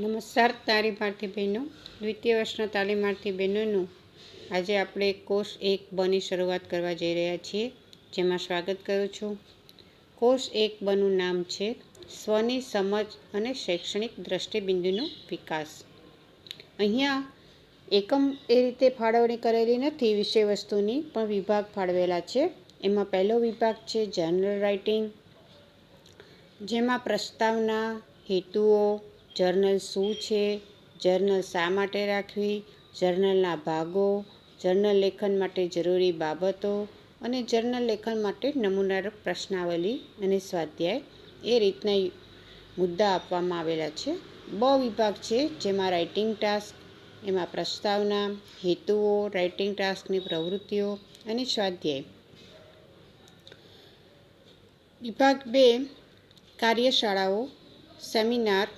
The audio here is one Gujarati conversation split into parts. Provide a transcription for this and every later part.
નમસ્કાર તારી ભારતી બહેનો દ્વિતીય વર્ષના તાલીમાર્થી બહેનોનું આજે આપણે કોર્સ એક બની શરૂઆત કરવા જઈ રહ્યા છીએ, જેમાં સ્વાગત કરું છું. કોર્સ એક બનું નામ છે, સ્વની સમજ અને શૈક્ષણિક દ્રષ્ટિબિંદુનો વિકાસ. અહીંયા એકમ એ રીતે ફાળવણી કરેલી નથી, વિષય વસ્તુની પણ વિભાગ ફાળવેલા છે. એમાં પહેલો વિભાગ છે, જનરલ રાઇટિંગ, જેમાં પ્રસ્તાવના, હેતુઓ જર્નલ શું છે? જર્નલ શા માટે રાખવી? જર્નલના ભાગો? જર્નલ લેખન માટે જરૂરી બાબતો? અને જર્નલ લેખન માટે નમૂનારૂપ પ્રશ્નાવલી અને સ્વાધ્યાય? એ રીતના મુદ્દા આપવામાં આવેલા છે. બ વિભાગ છે, જેમાં રાઇટિંગ ટાસ્ક, એમાં પ્રસ્તાવના, હેતુઓ, રાઇટિંગ ટાસ્કની પ્રવૃત્તિઓ અને સ્વાધ્યાય. વિભાગ બે, કાર્યશાળાઓ, સેમિનાર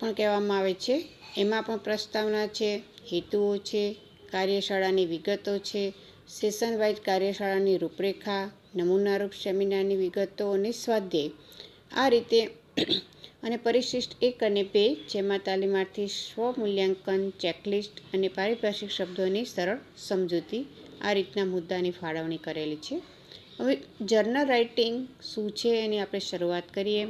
પણ કહેવામાં આવે છે. એમાં પણ પ્રસ્તાવના છે, હેતુઓ છે, કાર્યશાળાની વિગતો છે, સેશન વાઇઝ કાર્યશાળાની રૂપરેખા, નમૂનારૂપ સેમિનારની વિગતો અને સ્વાધ્યાય. આ રીતે અને પરિશિષ્ટ એક અને બે, જેમાં તાલીમાર્થી સ્વમૂલ્યાંકન ચેકલિસ્ટ અને પારિભાષિક શબ્દોની સરળ સમજૂતી આ રીતના મુદ્દાની ફાળવણી કરેલી છે. હવે જર્નલ રાઇટિંગ શું છે એની આપણે શરૂઆત કરીએ.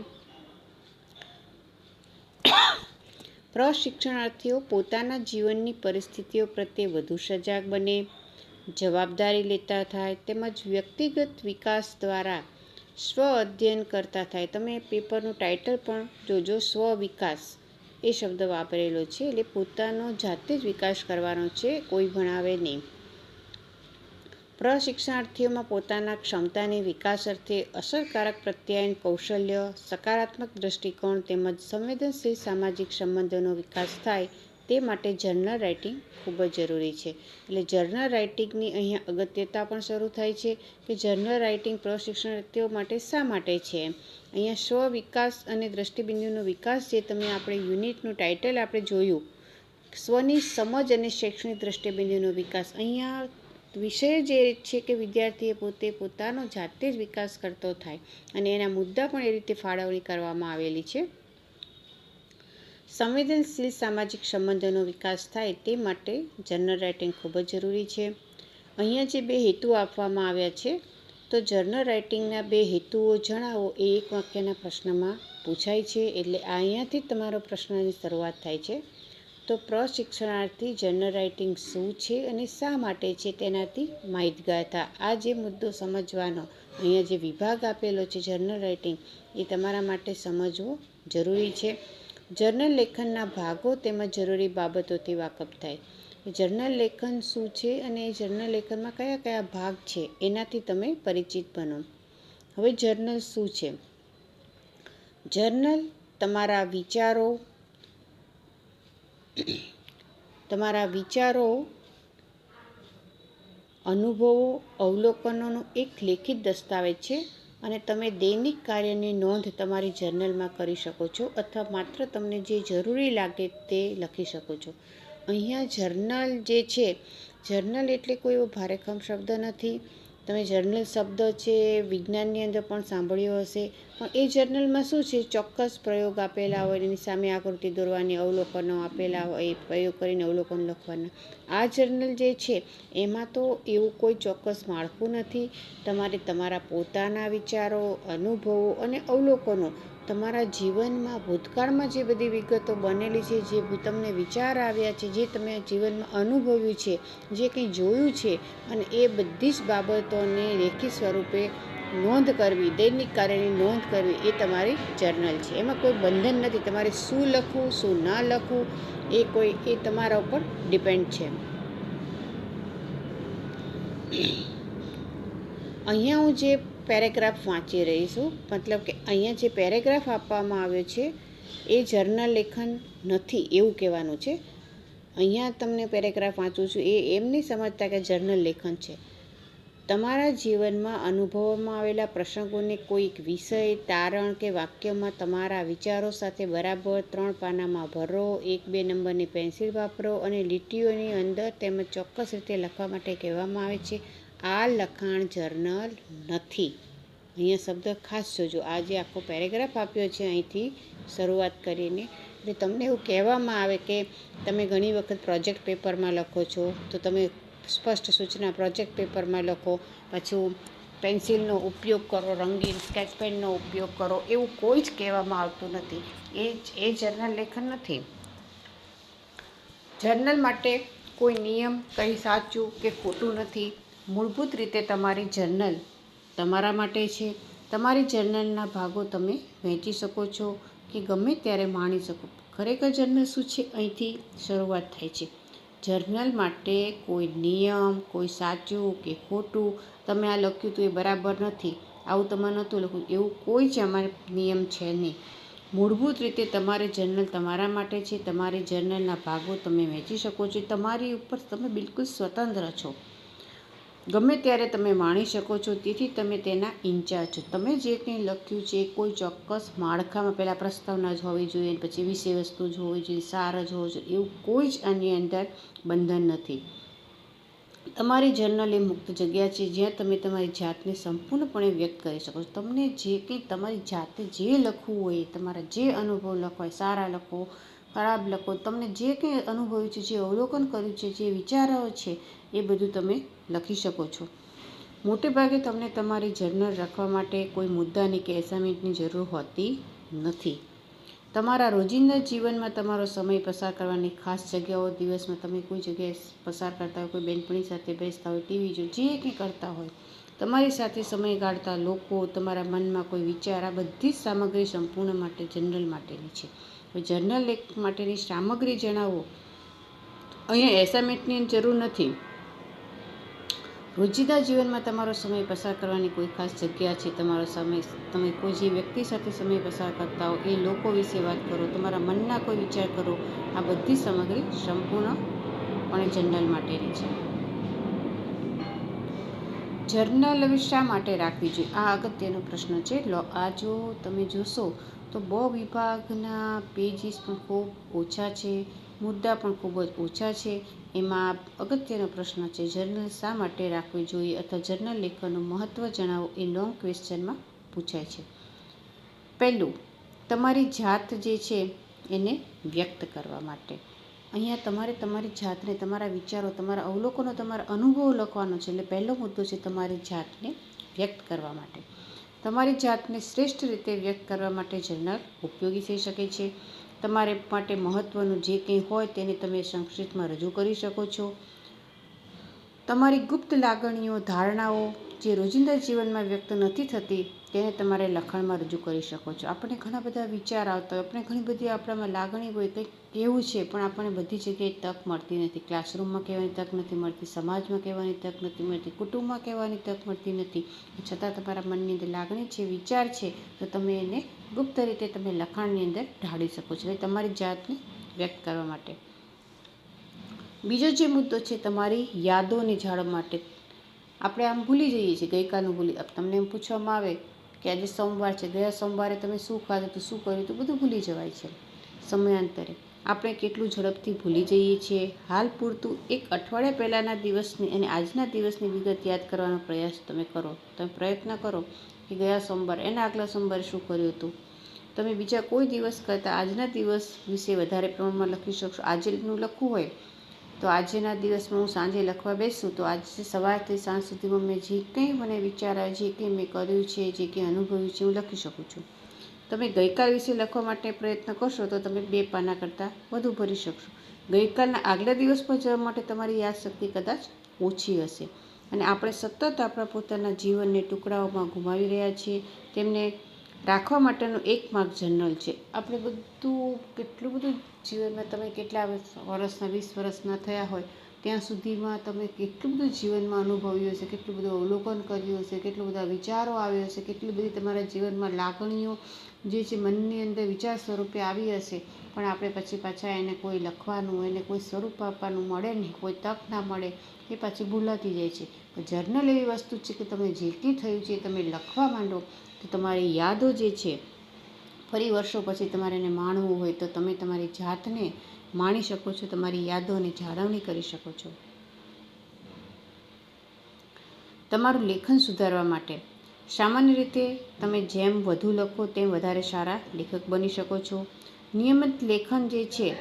પ્રશિક્ષણાર્થીઓ પોતાના જીવનની પરિસ્થિતિઓ પ્રત્યે વધુ સજાગ બને, જવાબદારી લેતા થાય તેમજ વ્યક્તિગત વિકાસ દ્વારા સ્વ અધ્યયન કરતા થાય. તમે પેપરનું ટાઇટલ પણ જોજો, સ્વ વિકાસ એ શબ્દ વાપરેલો છે એટલે પોતાનો જાતે જ વિકાસ કરવાનો છે, કોઈ ભણાવે નહીં. પ્રશિક્ષણાર્થીઓમાં પોતાના ક્ષમતાની વિકાસ અર્થે અસરકારક પ્રત્યાયન કૌશલ્ય, સકારાત્મક દૃષ્ટિકોણ તેમજ સંવેદનશીલ સામાજિક સંબંધોનો વિકાસ થાય તે માટે જર્નલ રાઇટિંગ ખૂબ જ જરૂરી છે. એટલે જર્નલ રાઇટિંગની અહીંયા અગત્યતા પણ શરૂ થાય છે કે જર્નલ રાઇટિંગ પ્રશિક્ષણાર્થીઓ માટે શા માટે છે? અહીંયા સ્વ વિકાસ અને દ્રષ્ટિબિંદુનો વિકાસ જે તમે આપણે યુનિટનું ટાઇટલ આપણે જોયું, સ્વની સમજ અને શૈક્ષણિક દ્રષ્ટિબિંદુનો વિકાસ. અહીંયા વિષય જે છે કે વિદ્યાર્થીએ પોતે પોતાનો જાતે જ વિકાસ કરતો થાય અને એના મુદ્દા પણ એ રીતે ફાળવણી કરવામાં આવેલી છે. સંવેદનશીલ સામાજિક સંબંધોનો વિકાસ થાય તે માટે જર્નલ રાઇટિંગ ખૂબ જ જરૂરી છે. અહીંયા જે બે હેતુ આપવામાં આવ્યા છે, તો જર્નલ રાઇટિંગના બે હેતુઓ જણાવો એ એક વાક્યના પ્રશ્નમાં પૂછાય છે, એટલે અહીંયાથી તમારો પ્રશ્નની શરૂઆત થાય છે. તો પ્રશિક્ષણાર્થી જર્નલ રાઇટિંગ શું છે અને શા માટે છે તેનાથી માહિતગાર હતા. આ જે મુદ્દો સમજવાનો, અહીંયા જે વિભાગ આપેલો છે જર્નલ રાઇટિંગ એ તમારા માટે સમજવો જરૂરી છે. જર્નલ લેખનના ભાગો તેમજ જરૂરી બાબતોથી વાકફ થાય. જર્નલ લેખન શું છે અને એ જર્નલ લેખનમાં કયા કયા ભાગ છે, એનાથી તમે પરિચિત બનો. હવે જર્નલ શું છે? જર્નલ તમારા વિચારો તમારા વિચારો, અનુભવો, અવલોકનોનો એક લેખિત દસ્તાવેજ છે અને તમે દૈનિક કાર્યની નોંધ તમારી જર્નલમાં કરી શકો છો અથવા માત્ર તમને જે જરૂરી લાગે તે લખી શકો છો. અહીંયા જર્નલ જે છે, જર્નલ એટલે કોઈ એવો ભારેખમ શબ્દ નથી. તમે જર્નલ શબ્દ છે, વિજ્ઞાનની અંદર પણ સાંભળ્યો હશે. પણ એ જર્નલમાં શું છે? ચોક્કસ પ્રયોગ આપેલા હોય એની સામે આકૃતિ દોરવાની, અવલોકનો આપેલા હોય, એ પ્રયોગ કરીને અવલોકન લખવાના. આ જર્નલ જે છે, એમાં તો એવું કોઈ ચોક્કસ માળખું નથી. તમારે તમારા પોતાના વિચારો, અનુભવો અને અવલોકનો તમારા જીવનમાં ભૂતકાળમાં જે બધી વિગતો બનેલી છે, જે તમને વિચાર આવ્યા છે, જે તમે જીવનમાં અનુભવ્યું છે, જે કંઈ જોયું છે, અને એ બધી જ બાબતોને લેખિત સ્વરૂપે નોંધ કરવી, દૈનિક કાર્યની નોંધ કરવી એ તમારી જર્નલ છે. એમાં કોઈ બંધન નથી. તમારે શું લખવું, શું ના લખવું એ કોઈ, એ તમારા ઉપર ડિપેન્ડ છે. અહીંયા હું જે પેરેગ્રાફ વાંચી રહી છું. મતલબ કે અહીંયા જે પેરેગ્રાફ આપવામાં આવ્યો છે, એ જર્નલ લેખન નથી એવું કહેવાનું છે. અહીંયા તમને પેરેગ્રાફ વાંચું છું. એ એમ નહીં સમજતા કે જર્નલ લેખન છે. તમારા જીવનમાં અનુભવવામાં આવેલા પ્રસંગોને કોઈક વિષય, તારણ કે વાક્યમાં તમારા વિચારો સાથે બરાબર ત્રણ પાનામાં ભરો, એક બે નંબરની પેન્સિલ વાપરો અને લીટીઓની અંદર તેમજ ચોક્કસ રીતે લખવા માટે કહેવામાં આવે છે. આ લખાણ જર્નલ નથી. અહીંયા શબ્દ ખાસ જોજો. આ જે આખો પેરેગ્રાફ આપ્યો છે અહીંથી શરૂઆત કરીને. એટલે તમને એવું કહેવામાં આવે કે તમે ઘણી વખત પ્રોજેક્ટ પેપરમાં લખો છો, તો તમે સ્પષ્ટ સૂચના પ્રોજેક્ટ પેપરમાં લખો, પાછું પેન્સિલનો ઉપયોગ કરો, રંગીન સ્કેચ પેનનો ઉપયોગ કરો, એવું કોઈ જ કહેવામાં આવતું નથી. એ એ જર્નલ લેખન નથી. જર્નલ માટે કોઈ નિયમ કંઈ સાચું કે ખોટું નથી. મૂળભૂત રીતે તમારી જર્નલ તમારા માટે છે. તમારી જર્નલના ભાગો તમે વહેંચી શકો છો કે ગમે ત્યારે માણી શકો. ખરેખર જર્નલ શું છે? અહીંથી શરૂઆત થાય છે. જર્નલ માટે કોઈ નિયમ, કોઈ સાચું કે ખોટું તમે આ લખ્યું હતું એ બરાબર નથી. આવું તમે નહોતું લખવું. એવું કોઈ જ અમારે નિયમ છે નહીં. મૂળભૂત રીતે તમારે જર્નલ તમારા માટે છે. તમારી જર્નલના ભાગો તમે વહેંચી શકો છો. તમારી ઉપર તમે બિલકુલ સ્વતંત્ર છો. ગમે ત્યારે તમે માણી શકો છો, તેથી તમે તેના ઇન્ચાર્જ છો. તમે જે કંઈ લખ્યું છે કોઈ ચોક્કસ માળખામાં પહેલાં પ્રસ્તાવના જ હોવી જોઈએ પછી વિષય વસ્તુ જ હોવી જોઈએ, સાર જ હોવો જોઈએ, એવું કોઈ જ આની અંદર બંધન નથી. તમારી જર્નલ એ મુક્ત જગ્યા છે, જ્યાં તમે તમારી જાતને સંપૂર્ણપણે વ્યક્ત કરી શકો છો. તમને જે કંઈ તમારી જાતે જે લખવું હોય, તમારા જે અનુભવ લખવાય સારા લખો, ખરાબ લખો, તમને જે કંઈ અનુભવ્યું છે, જે અવલોકન કર્યું છે, જે વિચારો છે, એ બધું તમે લખી શકો છો. મોટે ભાગે તમને તમારી જર્નલ રાખવા માટે કોઈ મુદ્દાની કે એસાઇનમેન્ટની જરૂર હોતી નથી. તમારા રોજિંદા જીવનમાં તમારો સમય પસાર કરવાની ખાસ જગ્યાઓ, દિવસમાં તમે કોઈ જગ્યાએ પસાર કરતા હોય, કોઈ બેનપણી સાથે બેસતા હોય, ટીવી જો, જે કંઈ કરતા હોય, તમારી સાથે સમય ગાળતા લોકો, તમારા મનમાં કોઈ વિચાર, આ બધી જ સામગ્રી સંપૂર્ણ માટે જનરલ માટેની છે. જર્નલ લેખ માટેની સામગ્રી જણાવો. અહીંયા એસાઇનમેન્ટની જરૂર નથી. રોજિંદા જીવનમાં તમારો સમય પસાર કરવાની કોઈ ખાસ જગ્યા છે? તમારો સમય, તમે કોઈ જે વ્યક્તિ સાથે સમય પસાર કરતા હો, એ લોકો વિશે વાત કરો. તમારા મનના કોઈ વિચાર કરો. આ બધી સામગ્રી સંપૂર્ણપણે જર્નલ માટેની છે. જર્નલ શા માટે રાખવી જોઈએ. આ અગત્યનો પ્રશ્ન છે. લો, આ જો તમે જોશો તો બ વિભાગના પેજીસ પણ ખૂબ ઓછા છે. મુદ્દા પણ ખૂબ જ ઓછા છે. એમાં અગત્યનો પ્રશ્ન છે, જર્નલ શા માટે રાખવી જોઈએ અથવા જર્નલ લેખનનું મહત્ત્વ જણાવો એ લોંગ ક્વેશ્ચનમાં પૂછાય છે. પહેલું, તમારી જાત જે છે એને વ્યક્ત કરવા માટે. અહીંયા તમારે તમારી જાતને, તમારા વિચારો, તમારા અવલોકનો, તમારા અનુભવો લખવાનો છે એટલે પહેલો મુદ્દો છે તમારી જાતને વ્યક્ત કરવા માટે. તમારી જાતને શ્રેષ્ઠ રીતે વ્યક્ત કરવા માટે જર્નલ ઉપયોગી થઈ શકે છે. તમારે માટે મહત્ત્વનું જે કંઈ હોય તેને તમે સંક્ષિપ્તમાં રજૂ કરી શકો છો. તમારી ગુપ્ત લાગણીઓ, ધારણાઓ જે રોજિંદા જીવનમાં વ્યક્ત નથી થતી તેને તમારે લખાણમાં રજૂ કરી શકો છો. આપણે ઘણા બધા વિચાર આવતા હોય. આપણે ઘણી બધી આપણામાં લાગણી હોય કંઈક કેવું છે, પણ આપણને બધી જગ્યાએ તક મળતી નથી. ક્લાસરૂમમાં કહેવાની તક નથી મળતી, સમાજમાં કહેવાની તક નથી મળતી, કુટુંબમાં કહેવાની તક મળતી નથી. છતાં તમારા મનની અંદર લાગણી છે, વિચાર છે, તો તમે એને ગુપ્ત રીતે તમે લખાણની અંદર ઢાળી શકો છો. તમારી જાતને વ્યક્ત કરવા માટે. બીજો જે મુદ્દો છે, તમારી યાદોને જાળવવા માટે. આપણે આમ ભૂલી જઈએ છીએ, ગઈકાલનું ભૂલી તમને એમ પૂછવામાં આવે કે આજે સોમવાર છે, ગયા સોમવારે તમે શું ખાધું હતું, શું કર્યું હતું, બધું ભૂલી જવાય છે સમયાંતરે. આપણે કેટલું ઝડપથી ભૂલી જઈએ છીએ. હાલ પૂરતું એક અઠવાડિયા પહેલાંના દિવસની અને આજના દિવસની વિગત યાદ કરવાનો પ્રયાસ તમે કરો. તમે પ્રયત્ન કરો કે ગયા સોમવાર એના આગલા સોમવારે શું કર્યું હતું. તમે બીજા કોઈ દિવસ કરતાં આજના દિવસ વિશે વધારે પ્રમાણમાં લખી શકશો. આજેનું લખવું હોય તો આજના દિવસમાં હું સાંજે લખવા બેસું. તો આજે સવારથી સાંજ સુધીમાં મેં જે કંઈ મને વિચાર આવે જે કંઈ મેં કર્યું છે, જે કંઈ અનુભવ્યું છે, હું લખી શકું છું. તમે ગઈકાલ વિશે લખવા માટે પ્રયત્ન કરશો તો તમે બે પાના કરતાં વધુ ભરી શકશો. ગઈકાલના આગલા દિવસ પર જવા માટે તમારી યાદશક્તિ કદાચ ઓછી હશે. અને આપણે સતત આપણા પોતાના જીવનને ટુકડાઓમાં ગુમાવી રહ્યા છીએ. તેમને રાખવા માટેનું એક માર્ગ જનરલ છે. આપણે બધું, કેટલું બધું જીવનમાં તમે કેટલા વર્ષના વીસ વર્ષના થયા હોય, ત્યાં સુધીમાં તમે કેટલું બધું જીવનમાં અનુભવ્યું હશે, કેટલું બધું અવલોકન કર્યું હશે, કેટલું બધા વિચારો આવ્યો હશે, કેટલી બધી તમારા જીવનમાં લાગણીઓ જે છે મનની અંદર વિચાર સ્વરૂપે આવી હશે, પણ આપણે પછી પાછા એને કોઈ લખવાનું, એને કોઈ સ્વરૂપ આપવાનું મળે નહીં, કોઈ તક ના મળે, એ પાછી ભૂલાતી જાય છે. જર્નલ એવી વસ્તુ છે કે તમે જે થયું છે તમે લખવા માંડો, તો તમારી યાદો જે છે ફરી વર્ષો પછી તમારે એને માણવું હોય તો તમે તમારી જાતને માણી શકો છો, તમારી યાદોની જાળવણી કરી શકો છો. તમારું લેખન સુધારવા માટે સામાન્ય રીતે તમે જેમ વધુ લખો તેમ વધારે સારા લેખક બની શકો છો. નિયમિત લેખન જે છે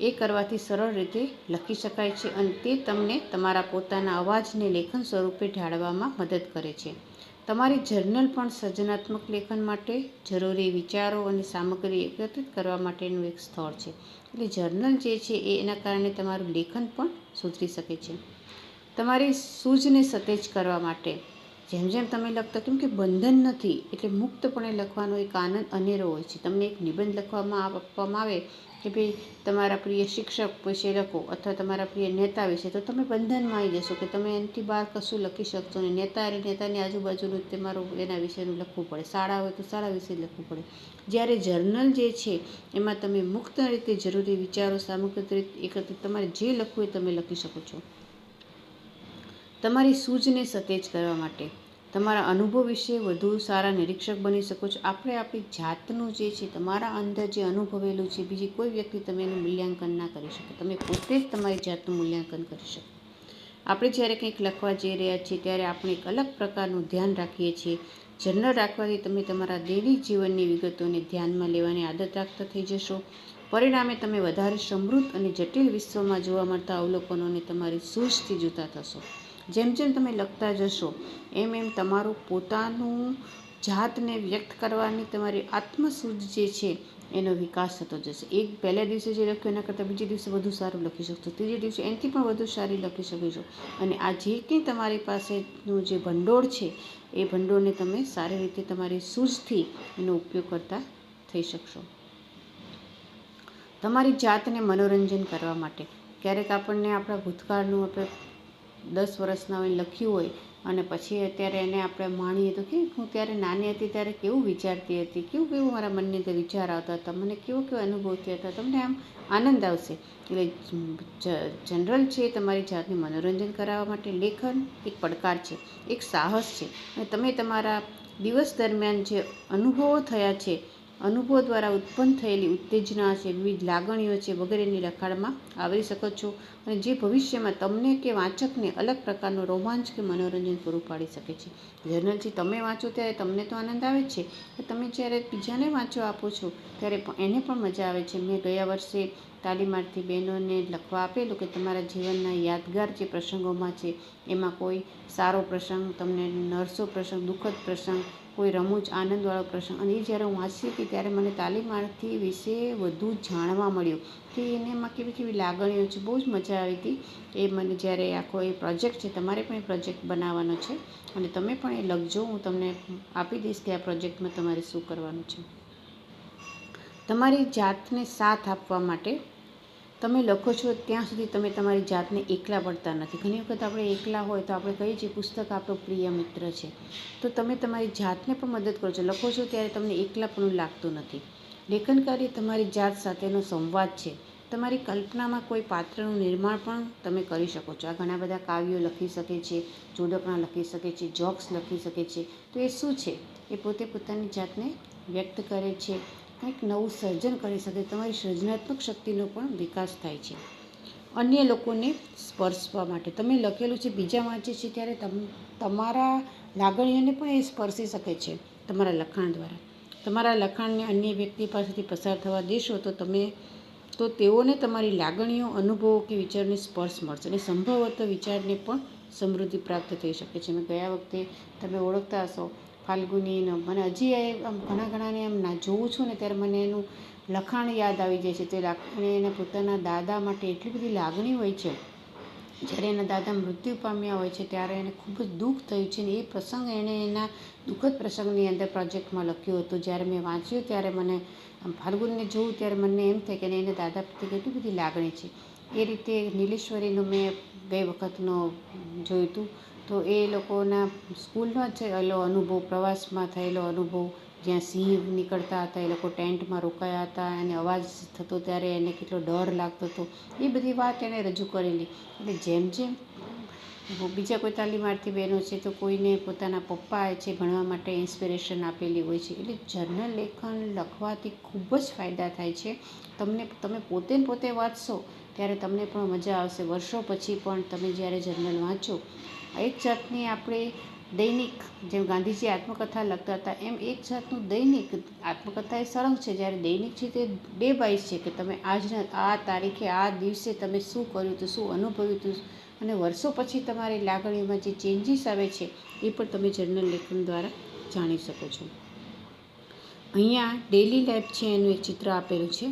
એ કરવાથી સરળ રીતે લખી શકાય છે અને તે તમને તમારા પોતાના અવાજને લેખન સ્વરૂપે ઢાળવામાં મદદ કરે છે. તમારી જર્નલ પણ સર્જનાત્મક લેખન માટે જરૂરી વિચારો અને સામગ્રી એકત્રિત કરવા માટેનું એક સ્થળ છે. એટલે જર્નલ જે છે એ એના કારણે તમારું લેખન પણ સુધરી શકે છે. તમારી સૂઝને સતેજ કરવા માટે જેમ જેમ તમે લખતા કેમ કે બંધન નથી, એટલે મુક્તપણે લખવાનો એક આનંદ અનેરો હોય છે. તમને એક નિબંધ લખવામાં આપવામાં આવે કે ભાઈ તમારા પ્રિય શિક્ષક વિશે લખો અથવા તમારા પ્રિય નેતા વિશે, તો તમે બંધનમાં આવી જશો કે તમે એનાથી બહાર કશું લખી શકશો ને નેતા અને નેતાની આજુબાજુનું તમારું એના વિશેનું લખવું પડે. શાળા હોય તો શાળા વિશે લખવું પડે. જ્યારે જર્નલ જે છે, એમાં તમે મુક્ત રીતે જરૂરી વિચારો સામગ્રી એકત્રિત તમારે જે લખવું એ તમે લખી શકો છો. તમારી સૂઝને સતેજ કરવા માટે. તમારા અનુભવ વિશે વધુ સારા નિરીક્ષક બની શકો છો. આપણે આપણી જાતનું જે છે, તમારા અંદર જે અનુભવેલું છે, બીજી કોઈ વ્યક્તિ તમે એનું મૂલ્યાંકન ના કરી શકો. તમે પોતે જ તમારી જાતનું મૂલ્યાંકન કરી શકો. આપણે જ્યારે કંઈક લખવા જઈ રહ્યા છીએ, ત્યારે આપણે એક અલગ પ્રકારનું ધ્યાન રાખીએ છીએ. જનરલ રાખવાથી તમે તમારા દૈનિક જીવનની વિગતોને ધ્યાનમાં લેવાની આદત રાખતા થઈ જશો. પરિણામે તમે વધારે સમૃદ્ધ અને જટિલ વિશ્વમાં જોવા મળતા અવલોકનોને તમારી સૂઝથી જોતા થશો. જેમ જેમ તમે લખતા જશો, એમ એમ તમારું પોતાનું જાતને વ્યક્ત કરવાની તમારી આત્મસૂઝ જે છે, એનો વિકાસ થતો જશે. એક પહેલા દિવસે જે લખ્યું, એના કરતાં બીજે દિવસે વધુ સારું લખી શકશો. ત્રીજે દિવસે એનાથી પણ વધુ સારી લખી શકીશો અને આ જે કંઈ તમારી પાસેનું જે ભંડોળ છે, એ ભંડોળને તમે સારી રીતે તમારી સૂઝથી એનો ઉપયોગ કરતા થઈ શકશો. તમારી જાતને મનોરંજન કરવા માટે. ક્યારેક આપણને આપણા ભૂતકાળનું, આપણે દસ વર્ષના હોય લખ્યું હોય અને પછી અત્યારે એને આપણે માણીએ તો કે હું ત્યારે નાની હતી ત્યારે કેવું વિચારતી હતી, કેવું કેવું મારા મનની અંદર વિચાર આવતા હતા, મને કેવો કેવો અનુભવ થયા હતા, તમને આમ આનંદ આવશે. એટલે જનરલ છે તમારી જાતને મનોરંજન કરાવવા માટે લેખન એક પડકાર છે, એક સાહસ છે. અને તમે તમારા દિવસ દરમિયાન જે અનુભવો થયા છે અનુભવો દ્વારા ઉત્પન્ન થયેલી ઉત્તેજના છે, વિવિધ લાગણીઓ છે વગેરેની લખાણમાં આવરી શકો છો અને જે ભવિષ્યમાં તમને કે વાંચકને અલગ પ્રકારનો રોમાંચ કે મનોરંજન પૂરું પાડી શકે છે. જર્નલથી તમે વાંચો ત્યારે તમને તો આનંદ આવે છે. તમે જ્યારે બીજાને વાંચો આપો છો, ત્યારે એને પણ મજા આવે છે. મેં ગયા વર્ષે તાલીમાર્થી બહેનોને લખવા આપેલું કે તમારા જીવનના યાદગાર જે પ્રસંગોમાં છે, એમાં કોઈ સારો પ્રસંગ, તમને નરસો પ્રસંગ, દુઃખદ પ્રસંગ કોઈ રમૂજ, આનંદવાળો પ્રસંગ. અને એ જ્યારે હું વાંચતી હતી ત્યારે મને તાલીમાર્થી વિશે વધુ જાણવા મળ્યું કે એને એમાં કેવી કેવી લાગણીઓ છે. બહુ જ મજા આવી હતી. એ મને જ્યારે આખો એ પ્રોજેક્ટ છે, તમારે પણ એ પ્રોજેક્ટ બનાવવાનો છે. અને તમે પણ એ લખજો, હું તમને આપી દઈશ કે આ પ્રોજેક્ટમાં તમારે શું કરવાનું છે. તમારી જાતને સાથ આપવા માટે તમે લખો છો, ત્યાં સુધી તમે તમારી જાતને એકલા પડતા નથી. ઘણી વખત આપણે એકલા હોય તો આપણે કહીએ છીએ, પુસ્તક આપણો પ્રિય મિત્ર છે. તો તમે તમારી જાતને પણ મદદ કરો છો. લખો છો ત્યારે તમને એકલાપણું લાગતું નથી. લેખન કાર્ય તમારી જાત સાથેનો સંવાદ છે. તમારી કલ્પનામાં કોઈ પાત્રનું નિર્માણ પણ તમે કરી શકો છો. આ ઘણા બધા કાવ્યો લખી શકે છે, જોડકણા લખી શકે છે, જોક્સ લખી શકે છે. તો એ શું છે? એ પોતે પોતાની જાતને વ્યક્ત કરે છે. કંઈક નવું સર્જન કરી શકે. તમારી સર્જનાત્મક શક્તિનો પણ વિકાસ થાય છે. અન્ય લોકોને સ્પર્શવા માટે. તમે લખેલું છે, બીજા વાંચે છે, ત્યારે તમ, તમારા લાગણીઓને પણ એ સ્પર્શી શકે છે, તમારા લખાણ દ્વારા. તમારા લખાણને અન્ય વ્યક્તિ પાસેથી પસાર થવા દેશો, તો તમે, તો તેઓને તમારી લાગણીઓ, અનુભવો કે વિચારને સ્પર્શ મળશે અને સંભવત વિચારને પણ સમૃદ્ધિ પ્રાપ્ત થઈ શકે છે. મેં ગયા વખતે તમે ઓળખતા હશો ફાલ્ગુનીનો. મને હજી આમ ઘણા ઘણાને એમ ના જોઉં છું ને ત્યારે મને એનું લખાણ યાદ આવી જાય છે. તે લખાણે એના પોતાના દાદા માટે એટલી બધી લાગણી હોય છે. જ્યારે એના દાદા મૃત્યુ પામ્યા હોય છે ત્યારે એને ખૂબ જ દુઃખ થયું છે ને એ પ્રસંગ એણે એના દુઃખદ પ્રસંગની અંદર પ્રોજેક્ટમાં લખ્યું હતું. જ્યારે મેં વાંચ્યું ત્યારે મને ફાલ્ગુનને જોઉં ત્યારે મને એમ થાય કે એના દાદા પ્રત્યે કેટલી બધી લાગણી છે. એ રીતે નીલેશ્વરીનું મેં ગઈ વખતનો જોયું હતું. તો એ લોકોના સ્કૂલનો જ એલો અનુભવ, પ્રવાસમાં થયેલો અનુભવ. જ્યાં સિંહ નીકળતા હતા, એ લોકો ટેન્ટમાં રોકાયા હતા અને અવાજ થતો ત્યારે એને કેટલો ડર લાગતો હતો. એ બધી વાત એણે રજૂ કરેલી. એટલે જેમ જેમ બીજા કોઈ તાલીમાર્થી બહેનો છે તો કોઈને પોતાના પપ્પાએ છે ભણવા માટે ઇન્સ્પિરેશન આપેલી હોય છે. એટલે જર્નલ લેખન લખવાથી ખૂબ જ ફાયદા થાય છે. તમને, તમે પોતે પોતે વાંચશો ત્યારે તમને પણ મજા આવશે. વર્ષો પછી પણ તમે જ્યારે જર્નલ વાંચો એક જાતની આપણે દૈનિક, જેમ ગાંધીજી આત્મકથા લખતા હતા, એમ એક જાતનું દૈનિક આત્મકથા એ સળંગ છે. જ્યારે દૈનિક છે તે ડે બાય છે કે તમે આજના, આ તારીખે, આ દિવસે તમે શું કર્યું હતું, શું અનુભવ્યું હતું અને વર્ષો પછી તમારી લાગણીઓમાં જે ચેન્જીસ આવે છે એ પણ તમે જર્નલ લેખન દ્વારા જાણી શકો છો. અહીંયા ડેલી લાઈફ છે, એનું એક ચિત્ર આપેલું છે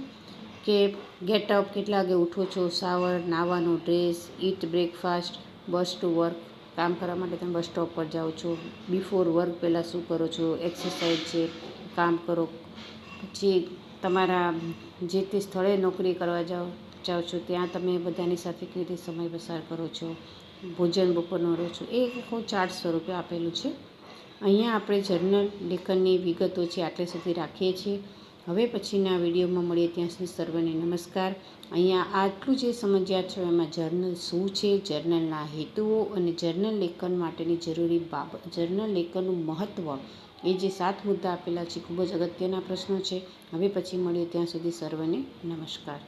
કે ગેટઅપ કેટલા વાગે ઉઠો છો shower નાવાનો dress eat breakfast bus to work કામ કરવા માટે તમે બસ સ્ટોપ પર જાઓ છો. બિફોર વર્ક પહેલાં શું કરો છો? એક્સરસાઇઝ છે કામ કરો પછી તમારા જે તે સ્થળે નોકરી કરવા જાઓ જાઓ છો, ત્યાં તમે બધાની સાથે કેવી રીતે સમય પસાર કરો છો? ભોજન બપોરનો રહો છો? એ હું ચાર્ટ સ્વરૂપે આપેલું છે. અહીંયા આપણે જર્નલ લેખનની વિગતો છે, આટલે સુધી રાખીએ છીએ. હવે પછીના વિડીયોમાં મળીએ ત્યાં સુધી સર્વને નમસ્કાર. અહીંયા આટલું જે સમજ્યા છો એમાં જર્નલ શું છે, જર્નલના હેતુઓ અને જર્નલ લેખન માટેની જરૂરી બાબત જર્નલ લેખનનું મહત્ત્વ એ જે સાત મુદ્દા આપેલા છે ખૂબ જ અગત્યના પ્રશ્નો છે. હવે પછી મળીએ ત્યાં સુધી સર્વને નમસ્કાર.